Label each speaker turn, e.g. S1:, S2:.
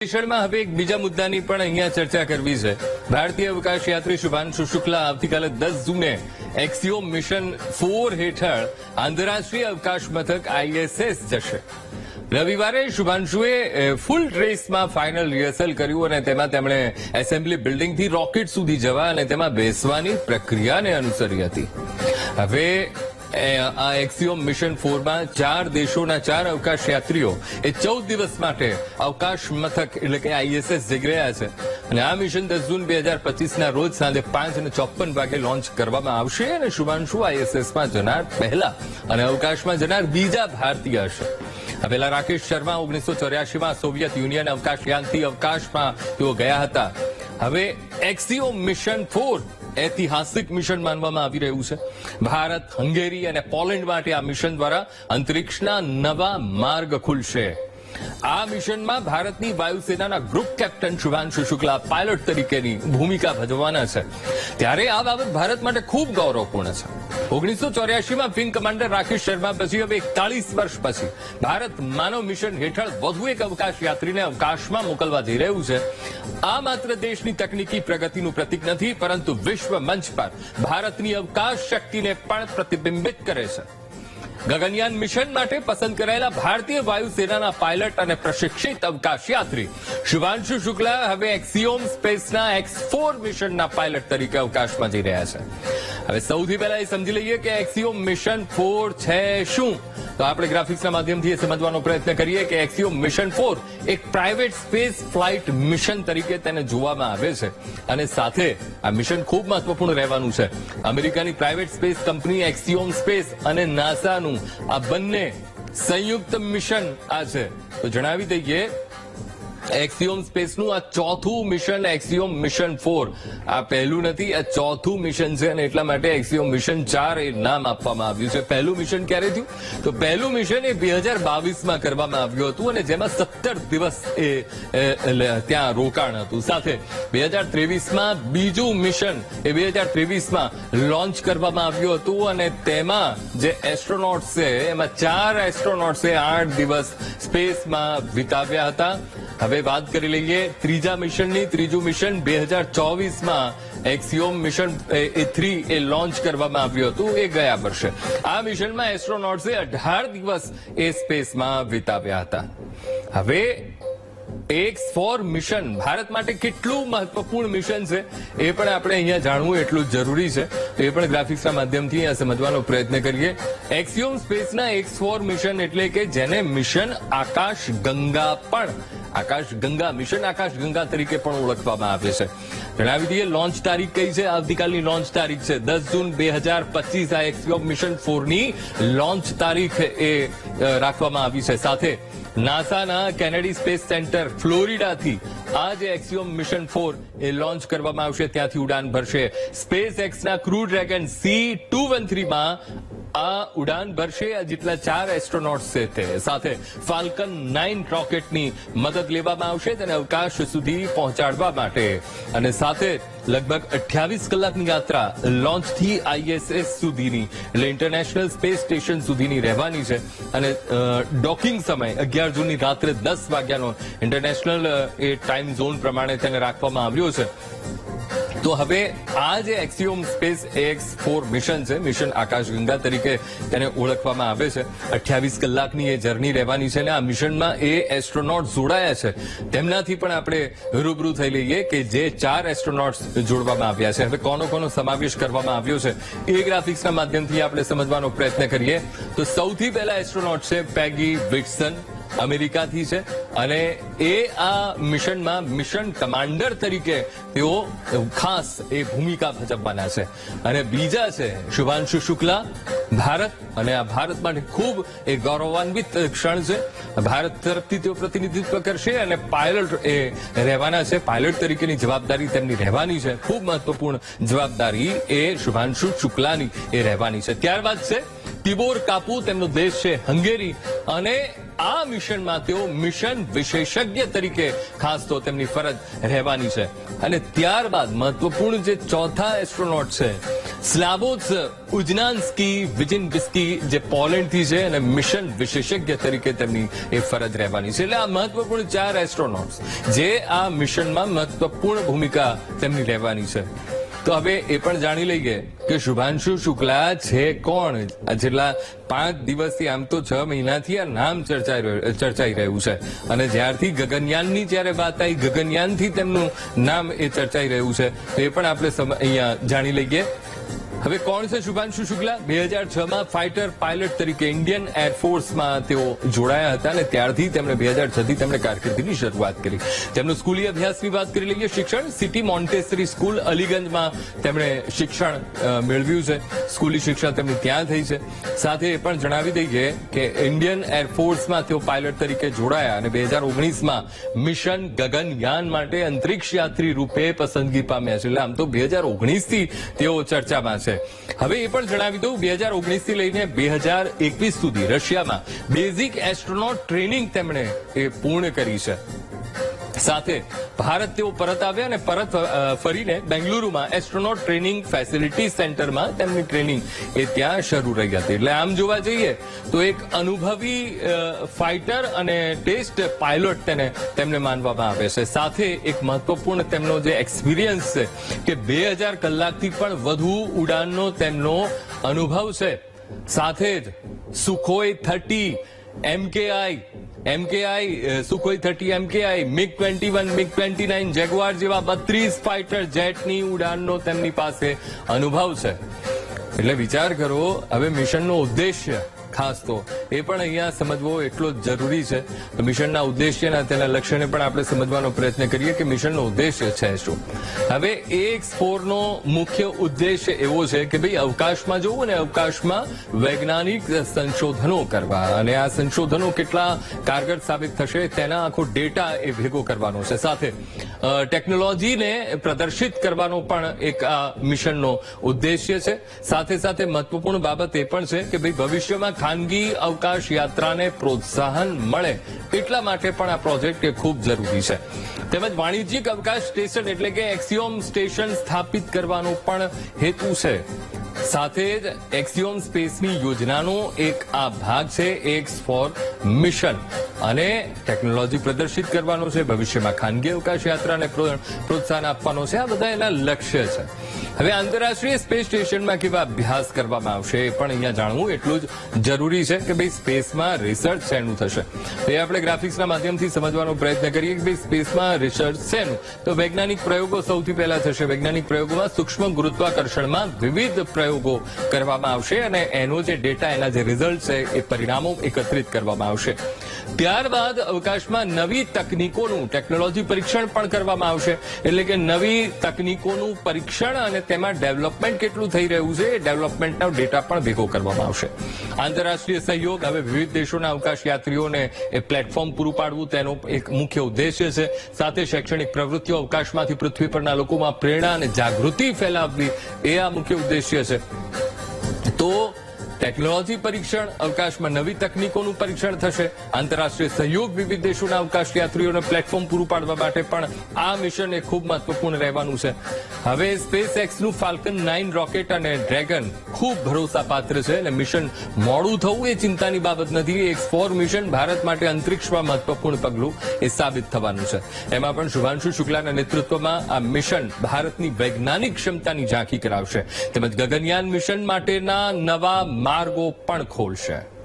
S1: વિષયમાં હવે એક બીજા મુદ્દાની પણ અહીંયા ચર્ચા કરવી છે. ભારતીય અવકાશ યાત્રી શુભાંશુ શુક્લા આવતીકાલે દસ જૂને એક્સિયો મિશન ફોર હેઠળ આંતરરાષ્ટ્રીય અવકાશ મથક આઈએસએસ જશે. રવિવારે શુભાંશુએ ફૂલ ડ્રેસમાં ફાઇનલ રિહર્સલ કર્યું અને તેમાં તેમણે એસેમ્બલી બિલ્ડિંગથી રોકેટ સુધી જવા અને તેમાં બેસવાની પ્રક્રિયાને અનુસરી હતી. હવે આ એક્સિયોમ મિશન ફોરમાં ચાર દેશોના ચાર અવકાશ યાત્રીઓ એ ચૌદ દિવસ માટે અવકાશ મથક એટલે કે આઈએસએસ જઈ રહ્યા છે. અને આ મિશન દસ જૂન બે હજાર પચીસના રોજ સાંજે પાંચ અને ચોપન વાગે લોન્ચ કરવામાં આવશે અને શુભાંશુ આઈએસએસમાં જનાર પહેલા અને અવકાશમાં જનાર બીજા ભારતીય હશે. પહેલા રાકેશ શર્મા ઓગણીસો ચોર્યાસીમાં સોવિયત યુનિયન અવકાશયાનથી અવકાશમાં તેઓ ગયા હતા. હવે એક્સિયો મિશન ફોર ઐતિહાસિક મિશન માનવામાં આવી રહ્યું છે. ભારત, હંગેરી અને પોલેન્ડ માટે આ મિશન દ્વારા અંતરિક્ષના નવા માર્ગ ખુલશે. આ મિશનમાં ભારતની વાયુસેનાના group captain Shubhanshu Shukla pilot તરીકેની ભૂમિકા ભજવવાના છે. ત્યારે આ બાબત ભારત માટે ખૂબ ગૌરવપૂર્ણ છે. ઓગણીસો ચોર્યાસીમાં વિંગ કમાન્ડર રાકેશ શર્મા પછી હવે એકતાળીસ વર્ષ પછી ભારત માનવ મિશન હેઠળ વધુ એક અવકાશ યાત્રીને અવકાશમાં મોકલવા જઈ રહ્યું છે. આ માત્ર દેશની તકનીકી પ્રગતિનું પ્રતીક નથી, પરંતુ વિશ્વ મંચ પર ભારતની અવકાશ શક્તિને પણ પ્રતિબિંબિત કરે છે. ગગનયાન મિશન માટે પસંદ કરાયેલા ભારતીય વાયુસેનાના પાયલટ અને પ્રશિક્ષિત અવકાશ યાત્રી. શુભાંશુ શુક્લા હવે એક્સિયોમ સ્પેસના એક્સ ફોર મિશનના પાયલટ તરીકે અવકાશમાં જઈ રહ્યા છે. હવે સૌથી પહેલા એ સમજી લઈએ કે એક્સિયોમ મિશન ફોર છે શું? તો આપણે ગ્રાફિક્સના માધ્યમથી એ સમજવાનો પ્રયત્ન કરીએ કે એક્સિયો મિશન ફોર એક પ્રાઇવેટ સ્પેસ ફ્લાઇટ મિશન તરીકે તેને જોવામાં આવે છે. અને સાથે આ મિશન ખૂબ મહત્વપૂર્ણ રહેવાનું છે. અમેરિકાની private space company Axiom space અને નાસાનું આ બંને સંયુક્ત મિશન આ છે. તો જણાવી દઈએ એક્સિયોમ સ્પેસનું આ ચોથું મિશન એક્સિયોમ મિશન ફોર આ પહેલું નથી, આ ચોથું મિશન છે અને એટલા માટે એક્સિયોમ મિશન ચાર એ નામ આપવામાં આવ્યું છે. પહેલું મિશન ક્યારે થયું? તો પહેલું મિશન એ બે હજાર બાવીસમાં કરવામાં આવ્યું હતું અને જેમાં સત્તર દિવસ એ ત્યાં રોકાણ હતું. સાથે બે હજાર ત્રેવીસમાં બીજું મિશન એ બે હજાર ત્રેવીસમાં લોન્ચ કરવામાં આવ્યું હતું અને તેમાં જે એસ્ટ્રોનોટ્સ છે, એમાં ચાર એસ્ટ્રોનોટ્સે આઠ દિવસ સ્પેસમાં વિતાવ્યા હતા. હવે વાત કરી લઈએ ત્રીજા મિશનની. ત્રીજું મિશન બે હજાર ચોવીસમાં એક્સિયોમ મિશન, એ થ્રી એ લોન્ચ કરવામાં આવ્યું હતું. એ ગયા વર્ષે. આ મિશનમાં એસ્ટ્રોનોટ્સે અઢાર દિવસ એ સ્પેસમાં વિતાવ્યા હતા. હવે એક્સ ફોર મિશન ભારત માટે કેટલું મહત્વપૂર્ણ મિશન છે એ પણ આપણે અહીંયા જાણવું એટલું જરૂરી છે. તો એ પણ ગ્રાફિક્સના માધ્યમથી અહીંયા સમજવાનો પ્રયત્ન કરીએ. એક્સિયોમ સ્પેસના એક્સ ફોર મિશન એટલે કે જેને મિશન આકાશ ગંગા પણ આકાશ ગંગા, મિશન આકાશ ગંગા તરીકે પણ ઓળખવામાં આવે છે. જણાવી દઈએ લોન્ચ તારીખ કઈ છે? આવતીકાલની લોન્ચ તારીખ છે. દસ જૂન બે હજાર પચીસ આ એક્સિયોમ મિશન ફોરની લોન્ચ તારીખ એ રાખવામાં આવી છે. સાથે નાસાના કેનેડી સ્પેસ સેન્ટર ફ્લોરિડાથી આ એક્સિયોમ મિશન ફોર એ લોન્ચ કરવામાં આવશે. ત્યાંથી ઉડાન ભરશે. Space એક્સના crew Dragon C two one થ્રીમાં આ ઉડાન ભરશે. આ જેટલા ચાર એસ્ટ્રોનોટ છે સાથે ફાલ્કન નાઇન રોકેટની મદદ લેવામાં આવશે તેને અવકાશ સુધી પહોંચાડવા માટે. અને સાથે લગભગ અઠ્યાવીસ કલાકની યાત્રા લોન્ચથી આઈએસએસ સુધીની, એટલે ઇન્ટરનેશનલ સ્પેસ સ્ટેશન સુધીની રહેવાની છે. અને ડોકિંગ સમય અગિયાર જૂનની રાત્રે દસ વાગ્યાનો ઇન્ટરનેશનલ એ ટાઈમ ઝોન પ્રમાણે તેને રાખવામાં આવ્યો છે. તો હવે આ જે Axiom space X four mission છે મિશન આકાશગંગા તરીકે તેને ઓળખવામાં આવે છે. અઠ્યાવીસ કલાકની એ જર્ની રહેવાની છે અને આ મિશનમાં એ એસ્ટ્રોનોટ જોડાયા છે. તેમનાથી પણ આપણે રૂબરૂ થઈ લઈએ કે જે ચાર એસ્ટ્રોનોટ્સ જોડવામાં આવ્યા છે. હવે કોનો કોનો સમાવેશ કરવામાં આવ્યો છે, એ ગ્રાફિક્સના માધ્યમથી આપણે સમજવાનો પ્રયત્ન કરીએ. તો સૌથી પહેલા એસ્ટ્રોનોટ છે પેગી વિટસન અમેરિકાથી છે. અને એ આ મિશનમાં મિશન કમાન્ડર તરીકે તેઓ ખાસ એ ભૂમિકા ભજવવાના છે. અને બીજા છે શુભાંશુ શુક્લા, ભારત અને આ ભારત માટે ખૂબ એ ગૌરવાન્વિત ક્ષણ છે. ભારત તરફથી તેઓ પ્રતિનિધિત્વ કરશે અને પાયલટ એ રહેવાના છે. પાયલટ તરીકેની જવાબદારી તેમની રહેવાની છે. ખૂબ મહત્વપૂર્ણ જવાબદારી એ શુભાંશુ શુક્લાની એ રહેવાની છે. ત્યારબાદ છે તિબોર કાપુ. તેમનો દેશ છે હંગેરી. અને આ મિશનમાં તેઓ મિશન વિશેષજ્ઞ તરીકે ખાસ તો તેમની ફરજ રહેવાની છે. અને ત્યારબાદ મહત્વપૂર્ણ જે ચોથા એસ્ટ્રોનોટ છે, સ્લાબોત્સ ઉજનાન્સ્કી વિજિનબિસ્કી જે પોલેન્ડથી છે અને મિશન વિશેષજ્ઞ તરીકે તેમની એ ફરજ રહેવાની છે. એટલે આ મહત્વપૂર્ણ ચાર એસ્ટ્રોનોટ્સ, જે આ મિશનમાં મહત્વપૂર્ણ ભૂમિકા તેમની રહેવાની છે. તો હવે એ પણ જાણી લઈએ કે શુભાંશુ શુક્લા છે કોણ? છેલ્લા પાંચ દિવસથી આમ તો છ મહિનાથી આ નામ ચર્ચાઈ ચર્ચાઈ રહ્યું છે. અને જ્યારથી ગગનયાનની જ્યારે વાત આવી, ગગનયાનથી તેમનું નામ એ ચર્ચાઈ રહ્યું છે. તો એ પણ આપણે અહીંયા જાણી લઈએ. હવે કોણ છે શુભાંશુ શુક્લા? બે હજાર છ માં ફાઇટર પાયલટ તરીકે ઇન્ડિયન એરફોર્સમાં તેઓ જોડાયા હતા અને ત્યારથી તેમણે બે હજાર છથી તેમણે કારકિર્દીની શરૂઆત કરી. તેમનો સ્કૂલી અભ્યાસની વાત કરી લઈએ, શિક્ષણ સિટી મોન્ટેસરી સ્કૂલ, અલીગંજમાં તેમણે શિક્ષણ મેળવ્યું છે. સ્કૂલી શિક્ષણ તેમની ત્યાં થઈ છે. સાથે એ પણ જણાવી દઈએ કે ઇન્ડિયન એરફોર્સમાં તેઓ પાયલટ તરીકે જોડાયા અને બે હજાર ઓગણીસમાં મિશન ગગનયાન માટે અંતરિક્ષ યાત્રી રૂપે પસંદગી પામ્યા છે. એટલે આમ તો બે હજાર ઓગણીસથી તેઓ ચર્ચામાં છે. હવે એ પણ જણાવી દઉં, બે હજાર ઓગણીસથી લઈને બે હજાર એકવીસ સુધી રશિયામાં બેઝિક એસ્ટ્રોનોટ ટ્રેનિંગ તેમણે એ પૂર્ણ કરી છે. સાથે ભારત તેઓ પરત આવ્યા અને પરત ફરીને બેંગલુરુમાં એસ્ટ્રોનોટ ટ્રેનિંગ ફેસિલિટી સેન્ટરમાં તેમની ટ્રેનિંગ એ ત્યાં શરૂ રહી હતી. એટલે આમ જોવા જઈએ તો એક અનુભવી ફાઇટર અને ટેસ્ટ પાયલોટ તેને તેમને માનવામાં આવે છે. સાથે એક મહત્વપૂર્ણ તેમનો જે એક્સપિરિયન્સ છે કે બે હજાર કલાકથી પણ વધુ ઉડાનનો તેમનો અનુભવ છે. સાથે જ Sukhoi thirty MKI MKI Sukhoi thirty MKI MiG twenty one MiG twenty nine Jaguar જેવા બત્રીસ ફાઇટર જેટની ઉડાનનો તેમની પાસે અનુભવ છે. એટલે વિચાર કરો, હવે મિશનનો ઉદ્દેશ્ય ખાસ તો એ પણ અહીંયા સમજવો એટલો જરૂરી છે. તો મિશનના ઉદ્દેશ્ય તેના લક્ષ્યને પણ આપણે સમજવાનો પ્રયત્ન કરીએ કે મિશનનો ઉદ્દેશ્ય છે શું. હવે એક્સ ફોરનો મુખ્ય ઉદ્દેશ્ય એવો છે કે ભાઈ અવકાશમાં જવું અને અવકાશમાં વૈજ્ઞાનિક સંશોધનો કરવા. અને આ સંશોધનો કેટલા કારગર સાબિત થશે તેના આખો ડેટા એ ભેગો કરવાનો છે. સાથે ટેકનોલોજીને પ્રદર્શિત કરવાનો પણ એક આ મિશનનો ઉદ્દેશ્ય છે. સાથે સાથે મહત્વપૂર્ણ બાબત એ પણ છે કે ભાઈ ભવિષ્યમાં ખાનગી અવકાશ યાત્રાને પ્રોત્સાહન મળે એટલા માટે પણ આ પ્રોજેક્ટ એ ખૂબ જરૂરી છે. તેમજ વાણિજ્યિક અવકાશ સ્ટેશન એટલે કે એક્સિયોમ સ્ટેશન સ્થાપિત કરવાનો પણ હેતુ છે. સાથે જ એક્સિયોમ સ્પેસની યોજનાનો એક આ ભાગ છે એક્સ ફોર મિશન અને ટેકનોલોજી પ્રદર્શિત કરવાનો છે, ભવિષ્યમાં ખાનગી અવકાશ યાત્રાને પ્રોત્સાહન આપવાનો છે, આ બધા એના લક્ષ્ય છે. હવે આંતરરાષ્ટ્રીય સ્પેસ સ્ટેશનમાં કેવા અભ્યાસ કરવામાં આવશે એ પણ અહીંયા જાણવું એટલું જ જરૂરી છે કે ભાઈ સ્પેસમાં રિસર્ચ શેનું થશે. એ આપણે ગ્રાફિક્સના માધ્યમથી સમજવાનો પ્રયત્ન કરીએ કે ભાઈ સ્પેસમાં રિસર્ચ શેનું? તો વૈજ્ઞાનિક પ્રયોગો સૌથી પહેલા થશે. વૈજ્ઞાનિક પ્રયોગોમાં સૂક્ષ્મ ગુરુત્વાકર્ષણમાં વિવિધ પ્રયોગો કરવામાં આવશે અને એનો જે ડેટા એના જે રિઝલ્ટ છે, એ પરિણામો એકત્રિત કરવામાં આવશે. ત્યારબાદ અવકાશમાં નવી તકનીકોનું ટેકનોલોજી પરીક્ષણ પણ કરવામાં આવશે. એટલે કે નવી તકનીકોનું પરીક્ષણ અને તેમાં ડેવલપમેન્ટ કેટલું થઈ રહ્યું છે, એ ડેવલપમેન્ટનો ડેટા પણ ભેગો કરવામાં આવશે. આંતરરાષ્ટ્રીય સહયોગ, હવે વિવિધ દેશોના અવકાશ યાત્રીઓને એ પ્લેટફોર્મ પૂરું પાડવું તેનો એક મુખ્ય ઉદ્દેશ્ય છે. સાથે શૈક્ષણિક પ્રવૃત્તિઓ અવકાશમાંથી પૃથ્વી પરના લોકોમાં પ્રેરણા અને જાગૃતિ ફેલાવવી, એ આ મુખ્ય ઉદ્દેશ્ય છે. તો ટેકનોલોજી પરીક્ષણ, અવકાશમાં નવી તકનીકોનું પરીક્ષણ થશે. આંતરરાષ્ટ્રીય સહયોગ વિવિધ દેશોના અવકાશ યાત્રીઓને પ્લેટફોર્મ પૂરું પાડવા માટે પણ આ મિશન એ ખૂબ મહત્વપૂર્ણ રહેવાનું છે. હવે સ્પેસ એક્સનું ફાલ્કન નાઇન રોકેટ અને ડ્રેગન ખૂબ ભરોસાપાત્ર છે અને મિશન મોડું થવું એ ચિંતાની બાબત નથી. એક ફોર મિશન ભારત માટે અંતરિક્ષમાં મહત્વપૂર્ણ પગલું એ સાબિત થવાનું છે. એમાં પણ શુભાંશુ શુક્લાના નેતૃત્વમાં આ મિશન ભારતની વૈજ્ઞાનિક ક્ષમતાની ઝાંખી કરાવશે. તેમજ ગગનયાન મિશન માટેના નવા માર્ગો પણ ખોલશે.